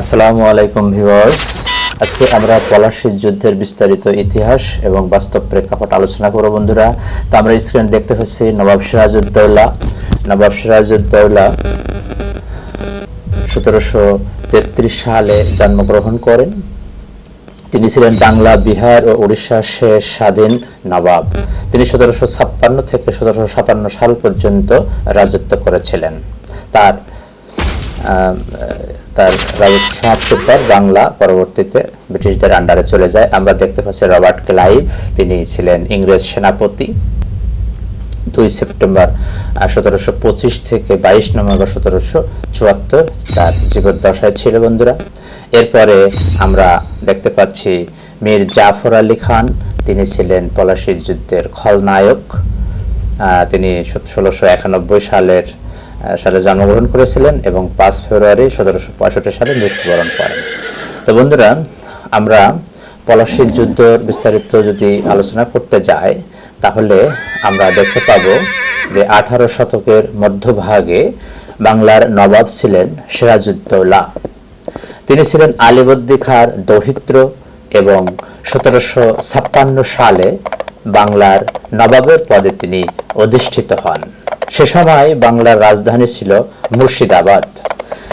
আসসালামু আলাইকুম ভিউয়ার্স। আজকে আমরা পলাশির যুদ্ধের বিস্তারিত ইতিহাস এবং বাস্তব প্রেক্ষাপট আলোচনা করব বন্ধুরা। তো আমরা স্ক্রিন দেখতে পাচ্ছি নবাব সিরাজউদ্দৌলা। নবাব সিরাজউদ্দৌলা সতেরোশো তেত্রিশ সালে জন্মগ্রহণ করেন। তিনি ছিলেন বাংলা, বিহার ও উড়িষ্যার শেষ স্বাধীন নবাব। তিনি সতেরোশো ছাপ্পান্ন থেকে সতেরোশো সাতান্ন সাল পর্যন্ত রাজত্ব করেছিলেন। তার তার রাজত্ব সমাপ্তির পর বাংলা পরবর্তীতে ব্রিটিশদের আন্ডারে চলে যায়। আমরা দেখতে পাচ্ছি রবার্ট ক্লাইভ, তিনি ছিলেন ইংরেজ সেনাপতি। দুই সেপ্টেম্বর সতেরোশো পঁচিশ থেকে বাইশ নভেম্বর সতেরোশো চুয়াত্তর তার জীবদ্দশায় ছিল বন্ধুরা। এরপরে আমরা দেখতে পাচ্ছি মীর জাফর আলী খান, তিনি ছিলেন পলাশির যুদ্ধের খলনায়ক। তিনি ষোলোশো একানব্বই সালের সালে জন্মগ্রহণ করেছিলেন এবং পাঁচ ফেব্রুয়ারি সতেরোশো পঁয়ষট্টি সালে মৃত্যুবরণ করেন। তো বন্ধুরা, আমরা পলাশির যুদ্ধ বিস্তারিত যদি আলোচনা করতে যাই, তাহলে আমরা দেখতে পাবো যে আঠারো শতকের মধ্যভাগে বাংলার নবাব ছিলেন সিরাজউদ্দৌলা। তিনি ছিলেন আলিবদ্দি খাঁর দৌহিত্র এবং সতেরোশো ছাপ্পান্ন সালে বাংলার নবাবের পদে তিনি অধিষ্ঠিত হন। সে সময় বাংলার রাজধানী ছিল মুর্শিদাবাদ।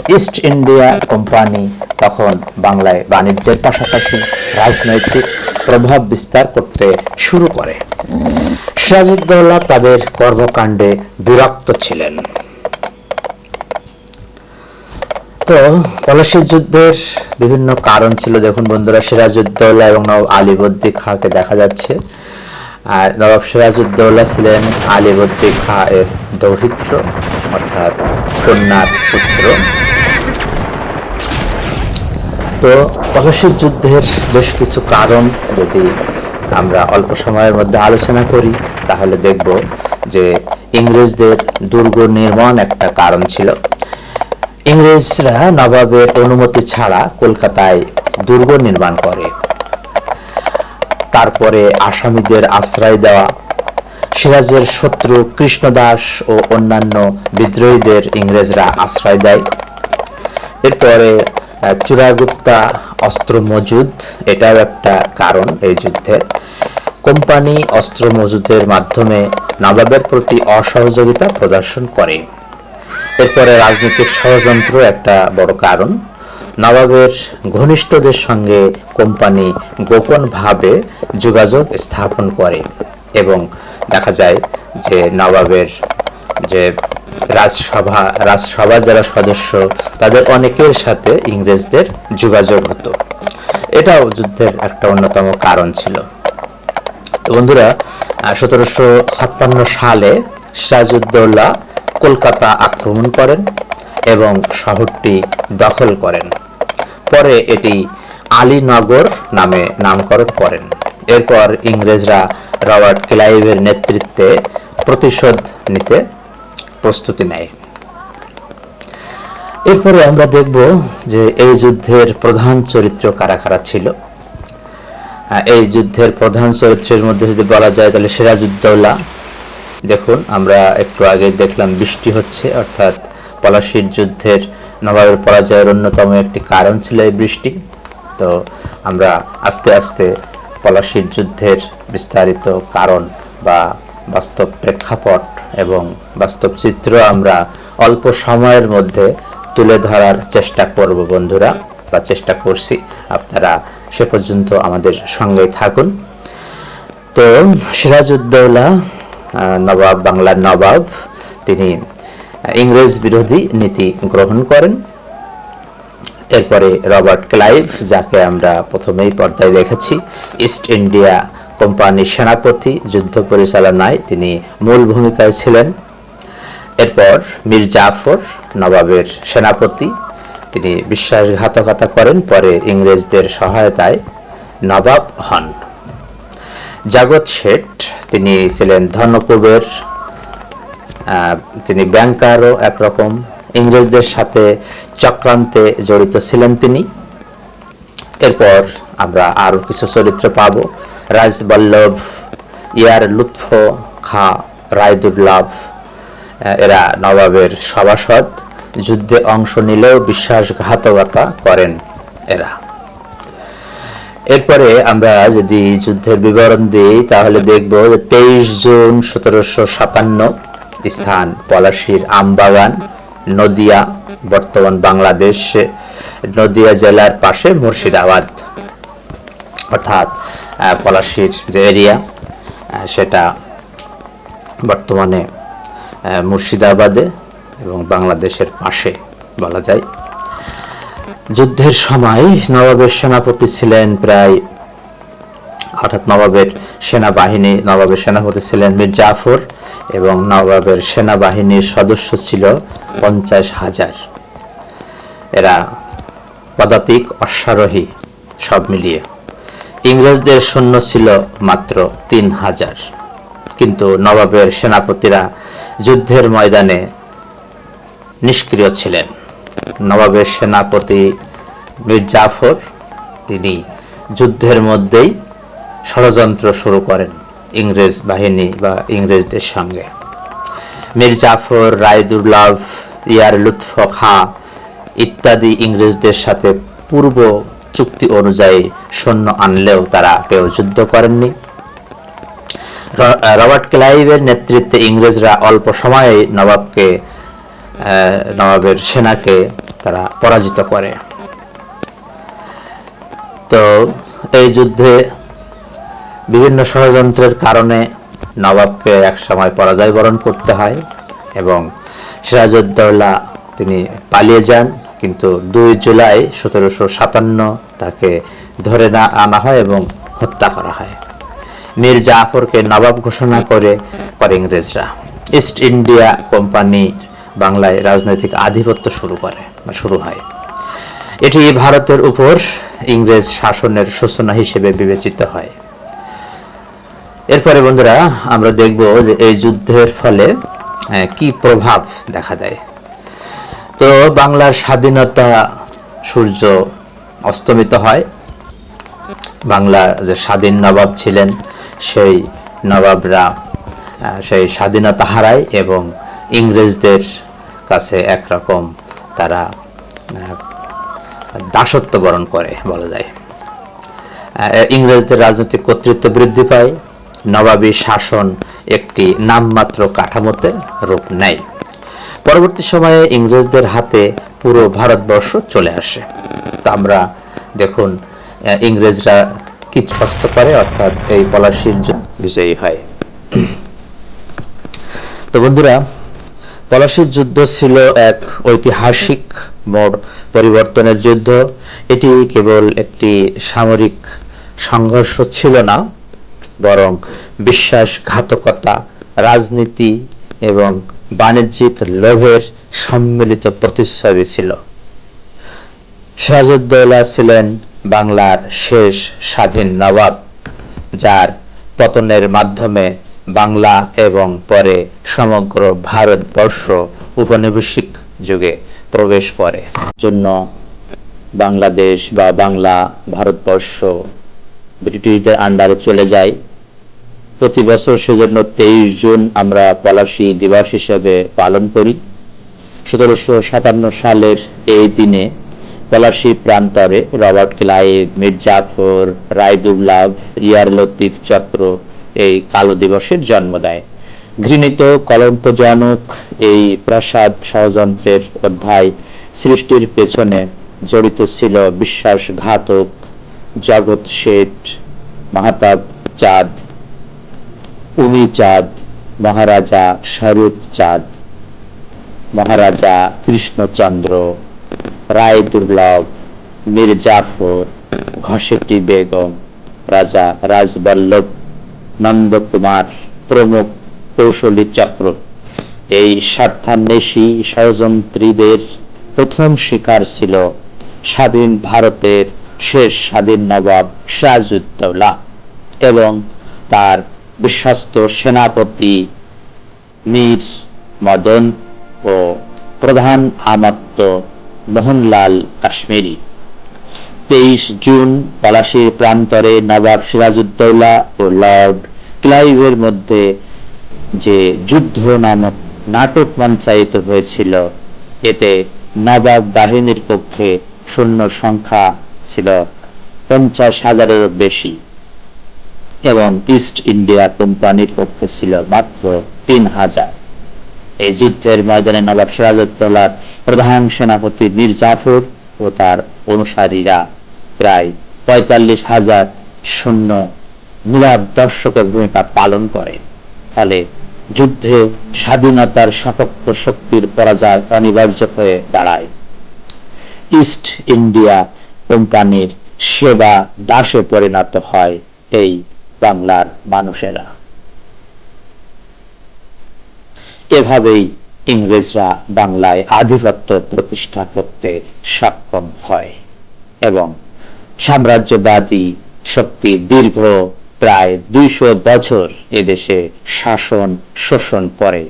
ইস্ট ইন্ডিয়া কোম্পানি তখন বাংলায় বাণিজ্যের পাশাপাশি রাজনৈতিক প্রভাব বিস্তার করতে শুরু করে। সিরাজউদ্দৌলা তাদের কর্মকাণ্ডে বিরক্ত ছিলেন। তো, পলাশির যুদ্ধের বিভিন্ন কারণ ছিল। দেখুন বন্ধুরা, সিরাজউদ্দৌলা এবং নবাব আলিবদ্দি খাঁকে দেখা যাচ্ছে। আর নবাব সিরাজউদ্দৌলা ছিলেন আলিবদ্দি খাঁ এর দৌহিত্র, অর্থাৎ কন্যার পুত্র। তো পলাশির যুদ্ধের বেশ কিছু কারণ যদি আমরা অল্প সময়ের মধ্যে আলোচনা করি, তাহলে দেখব যে ইংরেজদের দুর্গ নির্মাণ একটা কারণ ছিল। ইংরেজরা নবাবের অনুমতি ছাড়া কলকাতায় দুর্গ নির্মাণ করে। তারপরে আসামিদের আশ্রয় দেওয়া। সিরাজের শত্রু কৃষ্ণদাস ও অন্যান্য বিদ্রোহীদের ইংরেজরা আশ্রয় দেয়। এরপরে চূড়াগুপ্তা অস্ত্র মজুদ, এটাও একটা কারণ এই যুদ্ধের কোম্পানি অস্ত্র মজুদের মাধ্যমে নবাবের প্রতি অসহযোগিতা প্রদর্শন করে। এরপরে রাজনৈতিক ষড়যন্ত্র একটা বড় কারণ। নবাবের ঘনিষ্ঠদের সঙ্গে কোম্পানি গোপনভাবে যোগাযোগ স্থাপন করে এবং দেখা যায় যে নবাবের যে রাজসভা, রাজসভার যারা সদস্য, তাদের অনেকের সাথে ইংরেজদের যোগাযোগ হতো। এটাও যুদ্ধের একটা অন্যতম কারণ ছিল। বন্ধুরা সতেরোশো ছাপ্পান্ন সালে সিরাজউদ্দৌলা কলকাতা আক্রমণ করেন। এবং শহরটি দখল করেন। পরে এটি আলীনগর নামে নামকরণ করেন। এরপর ইংরেজরা রবার্ট ক্লাইভের নেতৃত্বে প্রতিশোধ নিতে প্রস্তুতি নেয়। এরপরে আমরা দেখব যে এই যুদ্ধের প্রধান চরিত্র কারা কারা ছিল। এই যুদ্ধের প্রধান চরিত্রের মধ্যে যদি বলা যায় তাহলে সিরাজউদ্দৌলা। দেখুন, আমরা একটু আগে দেখলাম বৃষ্টি হচ্ছে, অর্থাৎ পলাশির যুদ্ধের নবাবের পরাজয়ের অন্যতম একটি কারণ ছিল এই বৃষ্টি। তো আমরা আস্তে আস্তে পলাশির যুদ্ধের বিস্তারিত কারণ বা বাস্তব প্রেক্ষাপট এবং বাস্তব চিত্র আমরা অল্প সময়ের মধ্যে তুলে ধরার চেষ্টা করব, বন্ধুরা, বা চেষ্টা করছি। আপনারা সে পর্যন্ত আমাদের সঙ্গে থাকুন। তো সিরাজউদ্দৌলা নবাব, বাংলার নবাব, তিনি ইংরেজ বিরোধী নীতি গ্রহণ করেন। এরপরে রবার্ট ক্লাইভ যাকে আমরা প্রথমেই পর্দায় দেখেছি ইস্ট ইন্ডিয়া কোম্পানির সেনাপতি যুদ্ধ পরিচালনায় তিনি মূল ভূমিকায় ছিলেন। এরপর মীর জাফর নবাবের সেনাপতি তিনি বিশ্বাসঘাতকতা করেন পরে ইংরেজদের সহায়তায় নবাব হন। জাগত শেঠ তিনি ছিলেন আহ, তিনি ব্যাংকারও একরকম। ইংরেজদের সাথে চক্রান্তে জড়িত ছিলেন তিনি। এরপর আমরা আরও কিছু চরিত্র পাব। রাজবল্লভ ইয়ার লুৎফ, খা রায়দুল্লাভ এরা নবাবের সভাসদ। যুদ্ধে অংশ নিলেও বিশ্বাসঘাতকতা করেন এরা। এরপরে আমরা যদি যুদ্ধের বিবরণ দিই, তাহলে দেখব যে তেইশ জুন সতেরোশো সাতান্ন স্থান পলাশির আমবাগান, নদিয়া, বর্তমান বাংলাদেশ, নদিয়া জেলার পাশে মুর্শিদাবাদ। অর্থাৎ পলাশির যে এরিয়া সেটা বর্তমানে মুর্শিদাবাদে এবং বাংলাদেশের পাশে বলা যায়। যুদ্ধের সময় নবাবের সেনাপতি ছিলেন প্রায় অর্থাৎ নবাবের সেনাবাহিনী, নবাবের সেনাপতি ছিলেন মীর জাফর এবং নবাবের সেনাবাহিনীর সদস্য ছিল পঞ্চাশ হাজার। এরা পদাতিক, অশ্বারোহী, সব মিলিয়ে। ইংরেজদের সৈন্য ছিল মাত্র তিন হাজার। কিন্তু নবাবের সেনাপতিরা যুদ্ধের ময়দানে নিষ্ক্রিয় ছিলেন। নবাবের সেনাপতি মীর জাফর, তিনি যুদ্ধের মধ্যেই ষড়যন্ত্র শুরু করেন ইংরেজ বাহিনী বা ইংরেজদের সঙ্গে। মীর জাফর রায়দুল্লাভ ইয়ার লুৎফ খা ইত্যাদি ইংরেজদের সাথে পূর্ব চুক্তি অনুযায়ী সৈন্য আনলেও তারা কেউ যুদ্ধ করেননি। রবার্ট ক্লাইভের নেতৃত্বে ইংরেজরা অল্প সময়ে নবাবকে নবাবের সেনাকে তারা পরাজিত করে। তো এই যুদ্ধে বিভিন্ন ষড়যন্ত্রের কারণে নবাবকে এক সময় পরাজয় বরণ করতে হয় এবং সিরাজউদ্দৌলা তিনি পালিয়ে যান, কিন্তু দুই জুলাই সতেরোশো সাতান্ন তাকে ধরে না আনা হয় এবং হত্যা করা হয়। মীর জাফরকে নবাব ঘোষণা করে করে ইংরেজরা। ইস্ট ইন্ডিয়া কোম্পানি বাংলায় রাজনৈতিক আধিপত্য শুরু করে, শুরু হয়। এটি ভারতের উপর ইংরেজ শাসনের সূচনা হিসেবে বিবেচিত হয়। এরপরে বন্ধুরা আমরা দেখব যে এই যুদ্ধের ফলে কি প্রভাব দেখা দেয়। তো বাংলার স্বাধীনতা সূর্য অস্তমিত হয়। বাংলার যে স্বাধীন নবাব ছিলেন, সেই নবাবরা সেই স্বাধীনতা হারায় এবং ইংরেজদের কাছে একরকম তারা দাসত্ব বরণ করে বলা যায়। ইংরেজদের রাজনৈতিক কর্তৃত্ব বৃদ্ধি পায়। নবাবী শাসন একটি নামমাত্র কাঠামোতে রূপ নেয়। পরবর্তী সময়ে ইংরেজদের হাতে পুরো ভারতবর্ষ চলে আসে। তা আমরা দেখুন ইংরেজরা কি হস্ত করে, অর্থাৎ এই পলাশির বিজয়ী হয়। তো বন্ধুরা, পলাশির যুদ্ধ ছিল এক ঐতিহাসিক মোড় পরিবর্তনের যুদ্ধ। এটি কেবল একটি সামরিক সংঘর্ষ ছিল না বরং বিশ্বাসঘাতকতা, রাজনীতি এবং বাণিজ্যিক লোভের সম্মিলিত প্রতিচ্ছবি ছিল। সিরাজউদ্দৌলা ছিলেন বাংলার শেষ স্বাধীন নবাব, যার পতনের মাধ্যমে বাংলা এবং পরে সমগ্র ভারতবর্ষ উপনিবেশিক যুগে প্রবেশ করে। জন্য বাংলাদেশ বা বাংলা ভারতবর্ষ ব্রিটিশদের আন্ডারে চলে যায়। প্রতি বছর সেজন্য তেইশ জুন আমরা পলাশী দিবস হিসেবে পালন করি। সতেরোশো সাতান্ন সালের এই দিনে পলাশী প্রান্তরে রবার্ট ক্লাইভ মীর জাফর রায়দুল্লাভ ইয়ার লতিফ চক্র এই কালো দিবসের জন্ম দেয়। ঘৃণিত কলঙ্কজনক এই প্রাসাদ ষড়যন্ত্রের অধ্যায় সৃষ্টির পেছনে জড়িত ছিল বিশ্বাসঘাতক জগৎ শেঠ মাহাতাব চাঁদ। উমি চাঁদ মহারাজা শরৎ চাঁদ মহারাজা কৃষ্ণচন্দ্র রায় দুর্লভ মীর জাফর ঘসেটি বেগম, রাজা রাজবল্লভ, নন্দকুমার প্রমুখ কৌশলী চক্র। এই স্বার্থান্বেষী ষড়যন্ত্রীদের প্রথম শিকার ছিল স্বাধীন ভারতের শেষ স্বাধীন নবাব সিরাজউদ্দৌলা এবং তার বিশ্বস্ত সেনাপতি মীর মদন ও প্রধান আমাত্য মোহনলাল কাশ্মীরি। তেইশ জুন পলাশীর প্রান্তরে নবাব সিরাজউদ্দৌলা ও লর্ড ক্লাইভের মধ্যে যে যুদ্ধ নামক নাটক মঞ্চায়িত হয়েছিল, এতে নবাব বাহিনীর পক্ষে সৈন্য সংখ্যা ছিল পঞ্চাশ হাজারেরও বেশি। এবং ইস্ট ইন্ডিয়া কোম্পানির পক্ষে ছিল মাত্র তিন হাজার। এই যুদ্ধের ময়দানে নবাব সিরাজউদ্দৌলার প্রধান সেনাপতি মীর জাফর ও তার অনুসারীরা প্রায় পঁয়তাল্লিশ হাজার সৈন্য নীরব দর্শকের ভূমিকা পালন করে। ফলে যুদ্ধে স্বাধীনতার সপক্ষ শক্তির পরাজয় অনিবার্য হয়ে দাঁড়ায়। ইস্ট ইন্ডিয়া কোম্পানির সেবা দাসে পরিণত হয় এই বাংলার মানুষেরা। এভাবেই ইংরেজরা বাংলায় আধিপত্য প্রতিষ্ঠা করতে সক্ষম হয় এবং সাম্রাজ্যবাদী শক্তি দীর্ঘ প্রায় দুইশো বছর এদেশে শাসন, শোষণ করে।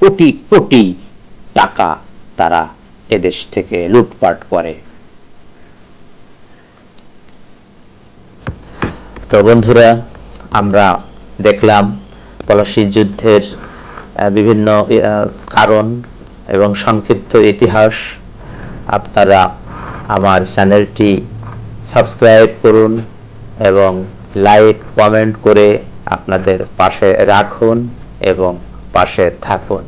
কোটি কোটি টাকা তারা এদেশ থেকে লুটপাট করে। তো বন্ধুরা আমরা দেখলাম পলাশী যুদ্ধের বিভিন্ন কারণ এবং সংক্ষিপ্ত ইতিহাস। আপনারা আমার চ্যানেলটি সাবস্ক্রাইব করুন এবং লাইক, কমেন্ট করে আপনাদের পাশে রাখুন এবং পাশে থাকুন।